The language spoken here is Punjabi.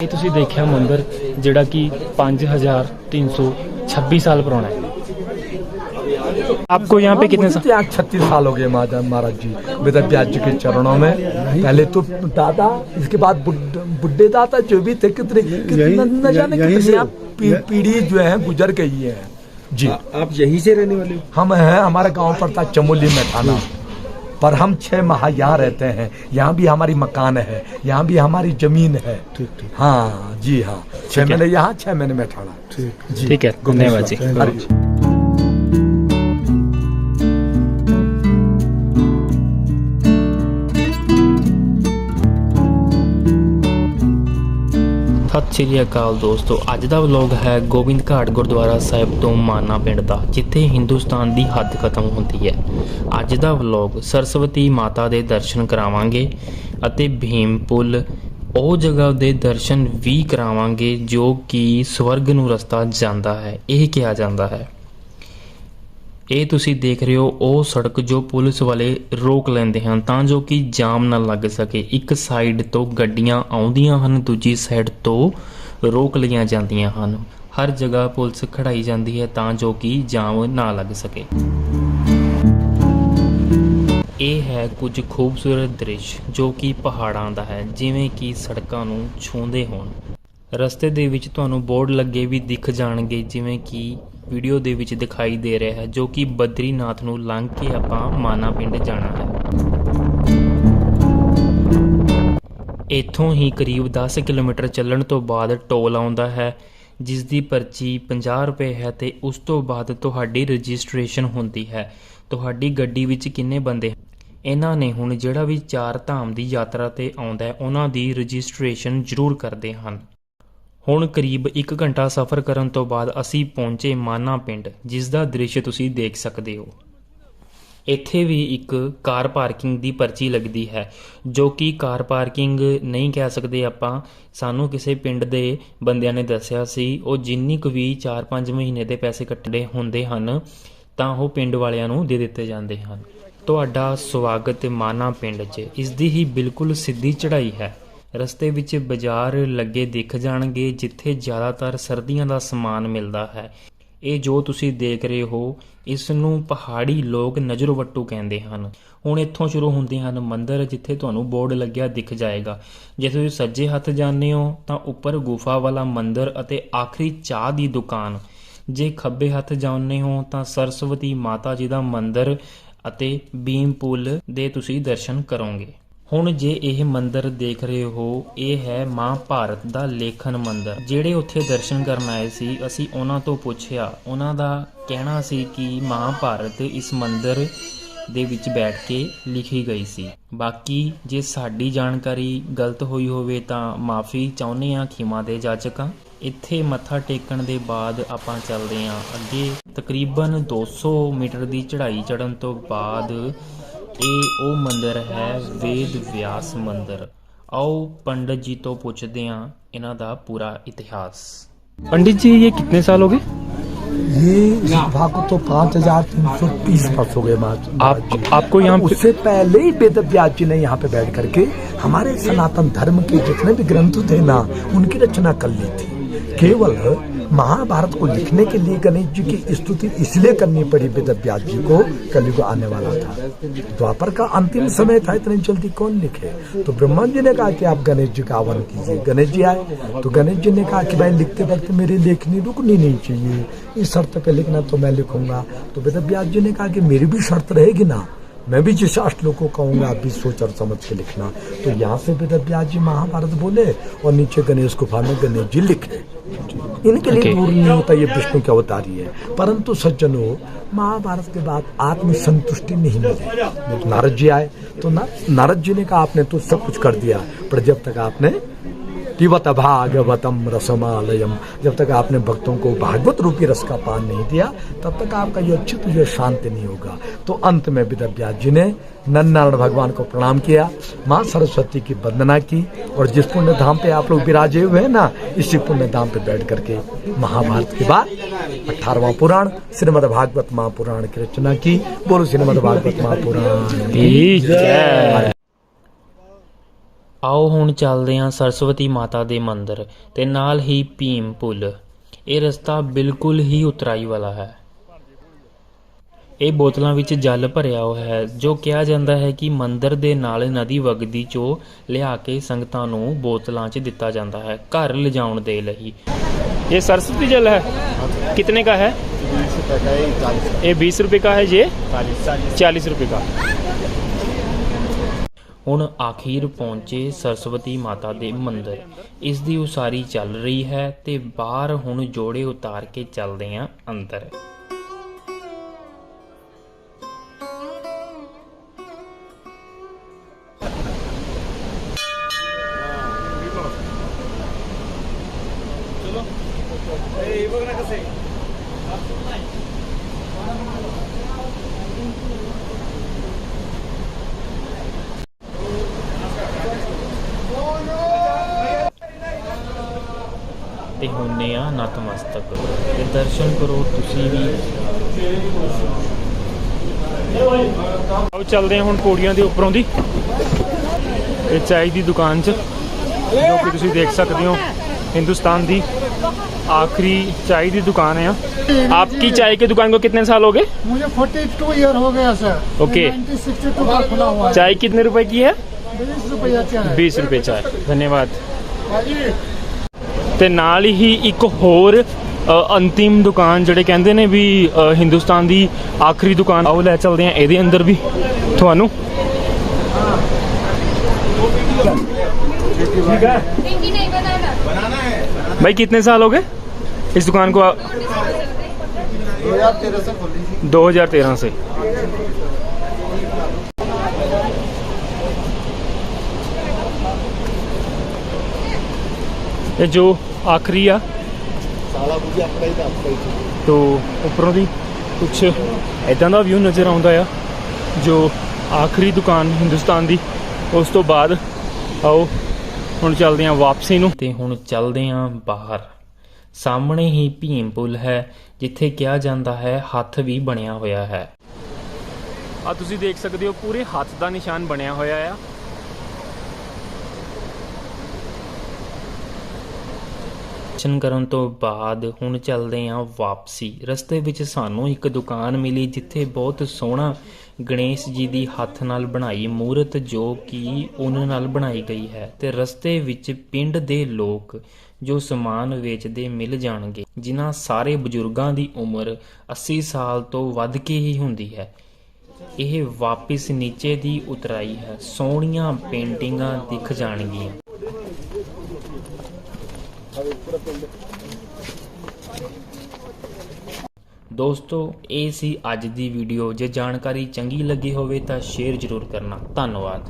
ਇਹ ਤੁਸੀਂ ਦੇਖਿਆ ਮੰਦਿਰ ਜਿਹੜਾ ਕਿ 5326 साल पुराना है आपको यहाँ पे कितने साल यहाँ छत्तीस साल हो गए महाराज महाराज जी वेद व्यास जी के चरणों में पहले तो दादा इसके बाद बुढ़- बुढ़े दादा जो भी थे कितने कितने न जाने यहीं कितनी से- यहाँ पी- पीढ़ी जो है गुजर गई है जी आ- आप यहीं से रहने वाले हो हम हैं हमारा गांव पड़ता चमोली में थाना पर हम छह माह यहाँ रहते हैं। यहाँ भी हमारी मकान है यहाँ भी हमारी ज़मीन है। ठीक ठीक। हाँ जी हाँ। छह महीने यहाँ छह महीने में ठाणा। ठीक। जी। ठीक है धन्यवाद जी। ਸਤਿ ਸ਼੍ਰੀ ਅਕਾਲ ਦੋਸਤੋ। ਅੱਜ ਦਾ ਵਲੌਗ ਹੈ ਗੋਬਿੰਦ ਘਾਟ ਗੁਰਦੁਆਰਾ ਸਾਹਿਬ ਤੋਂ ਮਾਨਾ ਪਿੰਡ ਦਾ, ਜਿੱਥੇ ਹਿੰਦੁਸਤਾਨ ਦੀ ਹੱਦ ਖਤਮ ਹੁੰਦੀ ਹੈ। ਅੱਜ ਦਾ ਵਲੌਗ ਸਰਸਵਤੀ ਮਾਤਾ ਦੇ ਦਰਸ਼ਨ ਕਰਾਵਾਂਗੇ ਅਤੇ ਭੀਮ ਪੁੱਲ, ਉਹ ਜਗ੍ਹਾ ਦੇ ਦਰਸ਼ਨ ਵੀ ਕਰਾਵਾਂਗੇ ਜੋ ਕਿ ਸਵਰਗ ਨੂੰ ਰਸਤਾ ਜਾਂਦਾ ਹੈ, ਇਹ ਕਿਹਾ ਜਾਂਦਾ ਹੈ। ਇਹ ਤੁਸੀਂ ਦੇਖ ਰਹੇ ਹੋ ਉਹ ਸੜਕ ਜੋ ਪੁਲਿਸ ਵਾਲੇ ਰੋਕ ਲੈਂਦੇ ਹਨ ਤਾਂ ਜੋ ਕਿ ਜਾਮ ਨਾ ਲੱਗ ਸਕੇ। ਇੱਕ ਸਾਈਡ ਤੋਂ ਗੱਡੀਆਂ ਆਉਂਦੀਆਂ ਹਨ, ਦੂਜੀ ਸਾਈਡ ਤੋਂ ਰੋਕ ਲਈਆਂ ਜਾਂਦੀਆਂ ਹਨ। ਹਰ ਜਗ੍ਹਾ ਪੁਲਿਸ ਖੜਾਈ ਜਾਂਦੀ ਹੈ ਤਾਂ ਜੋ ਕਿ ਜਾਮ ਨਾ ਲੱਗ ਸਕੇ। ਇਹ ਹੈ ਕੁਝ ਖੂਬਸੂਰਤ ਦ੍ਰਿਸ਼ ਜੋ ਕਿ ਪਹਾੜਾਂ ਦਾ ਹੈ, ਜਿਵੇਂ ਕਿ ਸੜਕਾਂ ਨੂੰ ਛੂੰਹਦੇ ਹੋਣ। ਰਸਤੇ ਦੇ ਵਿੱਚ ਤੁਹਾਨੂੰ ਬੋਰਡ ਲੱਗੇ ਵੀ ਦਿਖ ਜਾਣਗੇ, ਜਿਵੇਂ ਕਿ ਵੀਡੀਓ ਦੇ ਵਿੱਚ ਦਿਖਾਈ ਦੇ ਰਿਹਾ ਹੈ, ਜੋ ਕਿ ਬਦਰੀਨਾਥ ਨੂੰ ਲੰਘ ਕੇ ਆਪਾਂ ਮਾਨਾ ਪਿੰਡ ਜਾਣਾ ਹੈ। ਇੱਥੋਂ ਹੀ ਕਰੀਬ 10 ਕਿਲੋਮੀਟਰ ਚੱਲਣ ਤੋਂ ਬਾਅਦ ਟੋਲ ਆਉਂਦਾ ਹੈ ਜਿਸ ਦੀ ਪਰਚੀ 50 ਰੁਪਏ ਹੈ ਤੇ ਉਸ ਤੋਂ ਬਾਅਦ ਤੁਹਾਡੀ ਰਜਿਸਟ੍ਰੇਸ਼ਨ ਹੁੰਦੀ ਹੈ। ਤੁਹਾਡੀ ਗੱਡੀ ਵਿੱਚ ਕਿੰਨੇ ਬੰਦੇ ਇਹਨਾਂ ਨੇ ਹੁਣ ਜਿਹੜਾ ਵੀ ਚਾਰ ਧਾਮ ਦੀ ਯਾਤਰਾ ਤੇ ਆਉਂਦਾ ਹੈ, ਉਹਨਾਂ ਦੀ ਰਜਿਸਟ੍ਰੇਸ਼ਨ ਜ਼ਰੂਰ ਕਰਦੇ ਹਨ। ਹੁਣ ਕਰੀਬ 1 ਘੰਟਾ ਸਫ਼ਰ ਕਰਨ ਤੋਂ ਬਾਅਦ ਅਸੀਂ ਪਹੁੰਚੇ ਮਾਨਾ ਪਿੰਡ ਜਿਸ ਦਾ ਦ੍ਰਿਸ਼ ਤੁਸੀਂ ਦੇਖ ਸਕਦੇ ਹੋ। ਇੱਥੇ ਵੀ ਇੱਕ ਕਾਰ ਪਾਰਕਿੰਗ ਦੀ ਪਰਚੀ ਲੱਗਦੀ ਹੈ, ਜੋ ਕਿ ਕਾਰ ਪਾਰਕਿੰਗ ਨਹੀਂ ਕਹਿ ਸਕਦੇ ਆਪਾਂ। ਸਾਨੂੰ ਕਿਸੇ ਪਿੰਡ ਦੇ ਬੰਦਿਆਂ ਨੇ ਦੱਸਿਆ ਸੀ, ਉਹ ਜਿੰਨੀ ਕੁ ਵੀ 4-5 ਮਹੀਨੇ ਦੇ ਪੈਸੇ ਕੱਟਣੇ ਹੁੰਦੇ ਹਨ, ਤਾਂ ਉਹ ਪਿੰਡ ਵਾਲਿਆਂ ਨੂੰ ਦੇ ਦਿੱਤੇ ਜਾਂਦੇ ਹਨ। ਤੁਹਾਡਾ ਸਵਾਗਤ ਮਾਨਾ ਪਿੰਡ 'ਚ। ਇਸ ਦੀ ਹੀ ਬਿਲਕੁਲ ਸਿੱਧੀ ਚੜ੍ਹਾਈ ਹੈ। ਰਸਤੇ ਵਿੱਚ ਬਾਜ਼ਾਰ ਲੱਗੇ ਦਿਖ ਜਾਣਗੇ, ਜਿੱਥੇ ਜ਼ਿਆਦਾਤਰ ਸਰਦੀਆਂ ਦਾ ਸਮਾਨ ਮਿਲਦਾ ਹੈ। ਇਹ ਜੋ ਤੁਸੀਂ ਦੇਖ ਰਹੇ ਹੋ ਇਸ ਨੂੰ ਪਹਾੜੀ ਲੋਕ ਨਜ਼ਰਵੱਟੂ ਕਹਿੰਦੇ ਹਨ। ਹੁਣ ਇੱਥੋਂ ਸ਼ੁਰੂ ਹੁੰਦੇ ਹਨ ਮੰਦਰ, ਜਿੱਥੇ ਤੁਹਾਨੂੰ ਬੋਰਡ ਲੱਗਿਆ ਦਿਖ ਜਾਏਗਾ। ਜੇ ਤੁਸੀਂ ਸੱਜੇ ਹੱਥ ਜਾਂਦੇ ਹੋ, ਤਾਂ ਉੱਪਰ ਗੁਫਾ ਵਾਲਾ ਮੰਦਰ ਅਤੇ ਆਖਰੀ ਚਾਹ ਦੀ ਦੁਕਾਨ। ਜੇ ਖੱਬੇ ਹੱਥ ਜਾਂਦੇ ਹੋ, ਤਾਂ ਸਰਸਵਤੀ ਮਾਤਾ ਜੀ ਦਾ ਮੰਦਰ ਅਤੇ ਬੀਮ ਪੁੱਲ ਦੇ ਤੁਸੀਂ ਦਰਸ਼ਨ ਕਰੋਗੇ। ਹੁਣ ਜੇ ਇਹ ਮੰਦਿਰ ਦੇਖ ਰਹੇ ਹੋ, ਇਹ ਹੈ ਮਾਂ ਭਾਰਤ ਦਾ ਲੇਖਨ ਮੰਦਿਰ। ਜਿਹੜੇ ਉੱਥੇ ਦਰਸ਼ਨ ਕਰਨ ਆਏ ਸੀ, ਅਸੀਂ ਉਹਨਾਂ ਤੋਂ ਪੁੱਛਿਆ। ਉਹਨਾਂ ਦਾ ਕਹਿਣਾ ਸੀ ਕਿ ਮਾਂ ਭਾਰਤ ਇਸ ਮੰਦਿਰ ਦੇ ਵਿੱਚ ਬੈਠ ਕੇ ਲਿਖੀ ਗਈ ਸੀ। ਬਾਕੀ ਜੇ ਸਾਡੀ ਜਾਣਕਾਰੀ ਗਲਤ ਹੋਈ ਹੋਵੇ ਤਾਂ ਮਾਫੀ ਚਾਹੁੰਦੇ ਹਾਂ, ਖਿਮਾ ਦੇ ਜਾਚਕਾਂ ਇੱਥੇ ਮੱਥਾ ਟੇਕਣ ਦੇ ਬਾਅਦ ਆਪਾਂ ਚੱਲਦੇ ਹਾਂ ਅੱਗੇ। ਤਕਰੀਬਨ 200 ਮੀਟਰ ਦੀ ਚੜ੍ਹਾਈ ਚੜ੍ਹਨ ਤੋਂ ਬਾਅਦ ਇਹ ਉਹ ਮੰਦਿਰ ਹੈ ਵੇਦ ਵਿਆਸ ਮੰਦਿਰ ਆਓ ਪੰਡਤ ਜੀ ਤੋਂ ਪੁੱਛਦੇ ਹਾਂ ਇਹਨਾਂ ਦਾ ਪੂਰਾ ਇਤਿਹਾਸ पंडित जी ये कितने साल हो गए ये इस विभाग को तो पाँच हजार तीन सौ तीस वर्ष हो गए महाराज आप जी। आपको यहाँ पे उससे पहले ही वेद व्यास जी ने यहाँ पे बैठ करके हमारे सनातन धर्म के जितने भी ग्रंथ थे ना उनकी रचना कर ली थी केवल महाभारत को लिखने के लिए गणेश जी की स्तुति इसलिए करनी पड़ी वेद व्यास जी को, कलयुग आने वाला था। द्वापर का अंतिम समय था, इतनी जल्दी कौन लिखे? तो ब्रह्मा जी ने कहा कि आप गणेश जी का आह्वान कीजिए। गणेश जी आए तो गणेश जी ने कहा कि भाई, लिखते वक्त मेरी लेखनी रुकनी नहीं चाहिए। इस शर्त पे लिखना तो मैं लिखूँगा। तो वेद व्यास जी ने कहा कि मेरी भी शर्त रहेगी ना, मैं भी जिस अष्टलोक को कहूँगा, आप भी सोच और समझ के लिखना। तो यहाँ से वेद व्यास जी महाभारत बोले और नीचे गणेश गुफा में गणेश जी लिखे। इनके लिए. दूर नहीं होता ये विष्णु के अवतारी है परंतु सज्जनों महाभारत के बाद आत्म संतुष्टि नहीं मिली नारद जी आए तो ना नारद जी ने कहा आपने तो सब कुछ कर दिया पर जब तक आपने पिबत भागवतम रसमालयम। जब तक आपने भक्तों को भागवत रूपी रस का पान नहीं दिया, तब तक आपका ये चित्त, जो शांति नहीं होगा। तो अंत में विद व्यास जी ने नन्नारायण भगवान को प्रणाम किया, माँ सरस्वती की वंदना की, और जिस पुण्य धाम पे आप लोग विराजे हुए हैं ना, इसी पुण्य धाम पे बैठ करके महाभारत के बाद अठारवा पुराण, श्रीमद भागवत महापुराण की रचना की। बोलो श्रीमद् भागवत महापुराण। ਆਓ ਹੁਣ ਚੱਲਦੇ ਹਾਂ ਸਰਸਵਤੀ ਮਾਤਾ ਦੇ ਮੰਦਿਰ ਤੇ ਨਾਲ ਹੀ ਭੀਮ ਪੁਲ ਇਹ ਰਸਤਾ ਬਿਲਕੁਲ ਹੀ ਉਤਰਾਈ ਵਾਲਾ ਹੈ ਇਹ ਬੋਤਲਾਂ ਵਿੱਚ ਜਲ ਭਰਿਆ ਹੋਇਆ ਹੈ ਜੋ ਕਿਹਾ ਜਾਂਦਾ ਹੈ ਕਿ ਮੰਦਿਰ ਦੇ ਨਾਲ ਨਦੀ ਵਗਦੀ ਚੋਂ ਲਿਆ ਕੇ ਸੰਗਤਾਂ ਨੂੰ ਬੋਤਲਾਂ 'ਚ ਦਿੱਤਾ ਜਾਂਦਾ ਹੈ ਘਰ ਲਿਜਾਉਣ ਦੇ ਲਈ ਇਹ ਸਰਸਵਤੀ ਜਲ ਹੈ कितने का है ये बीस रुपए का है ये चालीस रुपए का ਹੁਣ ਆਖੀਰ ਪਹੁੰਚੇ ਸਰਸਵਤੀ ਮਾਤਾ ਦੇ ਮੰਦਿਰ। ਇਸ ਦੀ ਉਸਾਰੀ ਚੱਲ ਰਹੀ ਹੈ ਤੇ ਬਾਹਰ ਹੁਣ ਜੋੜੇ ਉਤਾਰ ਕੇ ਚੱਲਦੇ ਆਂ ਅੰਦਰ। ਤੇ ਹੋਨੇ ਆ ਨਤਮਸਤਕ ਤੇ ਦਰਸ਼ਨ ਕਰੋ ਤੁਸੀਂ ਵੀ ਆਓ ਚੱਲਦੇ ਹਾਂ ਹੁਣ ਪੌੜੀਆਂ ਦੇ ਉੱਪਰੋਂ ਦੀ ਇਹ ਚਾਈ ਦੀ ਦੁਕਾਨ 'ਚ ਜੋ ਕਿ ਤੁਸੀਂ ਦੇਖ ਸਕਦੇ ਹੋ ਹਿੰਦੁਸਤਾਨ ਦੀ आखिरी चाय की दुकान है आपकी चाय की दुकान को कितने साल हो गए मुझे 42 ईयर हो गया सर ओके okay. चाय कितने रुपए की है बीस रुपया चाय बीस रुपए चाय धन्यवाद ਤੇ ਨਾਲ ਹੀ ਇੱਕ ਹੋਰ ਅ, ਅੰਤਿਮ ਦੁਕਾਨ ਜਿਹੜੇ ਕਹਿੰਦੇ ਨੇ ਵੀ ਅ, ਹਿੰਦੁਸਤਾਨ ਦੀ ਆਖਰੀ ਦੁਕਾਨ ਆਓ ਲੈ ਚਲਦੇ ਆ ਇਹਦੇ ਅੰਦਰ ਵੀ ਤੁਹਾਨੂੰ ਠੀਕ ਹੈ नहीं नहीं बनाना भाई कितने साल हो गए इस दुकान को आ- 2013 से खुली थी 2013 से ਇਹ ਜੋ ਆਖਰੀ ਆ। ਸਾਲਾ ਬੁਝੀ ਆਪਣਾ ਹੀ ਦੱਸਦਾ ਹੀ ਤੋਂ ਉੱਪਰੋਂ ਦੀ ਕੁਝ ਐਦਾਂ ਦਾ ਵਿਊ ਨਜ਼ਰ ਆਉਂਦਾ ਆ ਜੋ ਆਖਰੀ ਦੁਕਾਨ ਹਿੰਦੁਸਤਾਨ ਦੀ। ਉਸ ਤੋਂ ਬਾਅਦ ਆਓ ਹੁਣ ਚੱਲਦੇ ਆਂ ਵਾਪਸੀ ਨੂੰ। ਤੇ ਹੁਣ ਚੱਲਦੇ ਆ ਬਾਹਰ। ਸਾਹਮਣੇ ਹੀ ਭੀਮ ਪੁਲ ਹੈ ਜਿੱਥੇ ਕਿਹਾ ਜਾਂਦਾ ਹੈ ਹੱਥ ਵੀ ਬਣਿਆ ਹੋਇਆ ਹੈ। ਆ ਤੁਸੀਂ ਦੇਖ ਸਕਦੇ ਹੋ ਪੂਰੇ ਹੱਥ ਦਾ ਨਿਸ਼ਾਨ ਬਣਿਆ ਹੋਇਆ ਆ। ਦਰਸ਼ਨ ਕਰਨ ਤੋਂ ਬਾਅਦ ਹੁਣ ਚੱਲਦੇ ਹਾਂ ਵਾਪਸੀ। ਰਸਤੇ ਵਿੱਚ ਸਾਨੂੰ ਇੱਕ ਦੁਕਾਨ ਮਿਲੀ ਜਿੱਥੇ ਬਹੁਤ ਸੋਹਣਾ ਗਣੇਸ਼ ਜੀ ਦੀ ਹੱਥ ਨਾਲ ਬਣਾਈ ਮੂਰਤ ਜੋ ਕਿ ਉਹਨਾਂ ਨਾਲ ਬਣਾਈ ਗਈ ਹੈ ਤੇ ਰਸਤੇ ਵਿੱਚ ਪਿੰਡ ਦੇ ਲੋਕ ਜੋ ਸਮਾਨ ਵੇਚਦੇ ਮਿਲ ਜਾਣਗੇ, ਜਿਨ੍ਹਾਂ ਸਾਰੇ ਬਜ਼ੁਰਗਾਂ ਦੀ ਉਮਰ 80 ਸਾਲ ਤੋਂ ਵੱਧ ਕੇ ਹੀ ਹੁੰਦੀ ਹੈ। ਇਹ ਵਾਪਿਸ ਨੀਚੇ ਦੀ ਉਤਰਾਈ ਹੈ। ਸੋਹਣੀਆਂ ਪੇਂਟਿੰਗਾਂ ਦਿਖ ਜਾਣਗੀਆਂ। ਦੋਸਤੋ, ਇਹ ਸੀ ਅੱਜ ਦੀ ਵੀਡੀਓ ਜੇ ਜਾਣਕਾਰੀ ਚੰਗੀ ਲੱਗੀ ਹੋਵੇ ਤਾਂ ਸ਼ੇਅਰ ਜ਼ਰੂਰ ਕਰਨਾ। ਧੰਨਵਾਦ।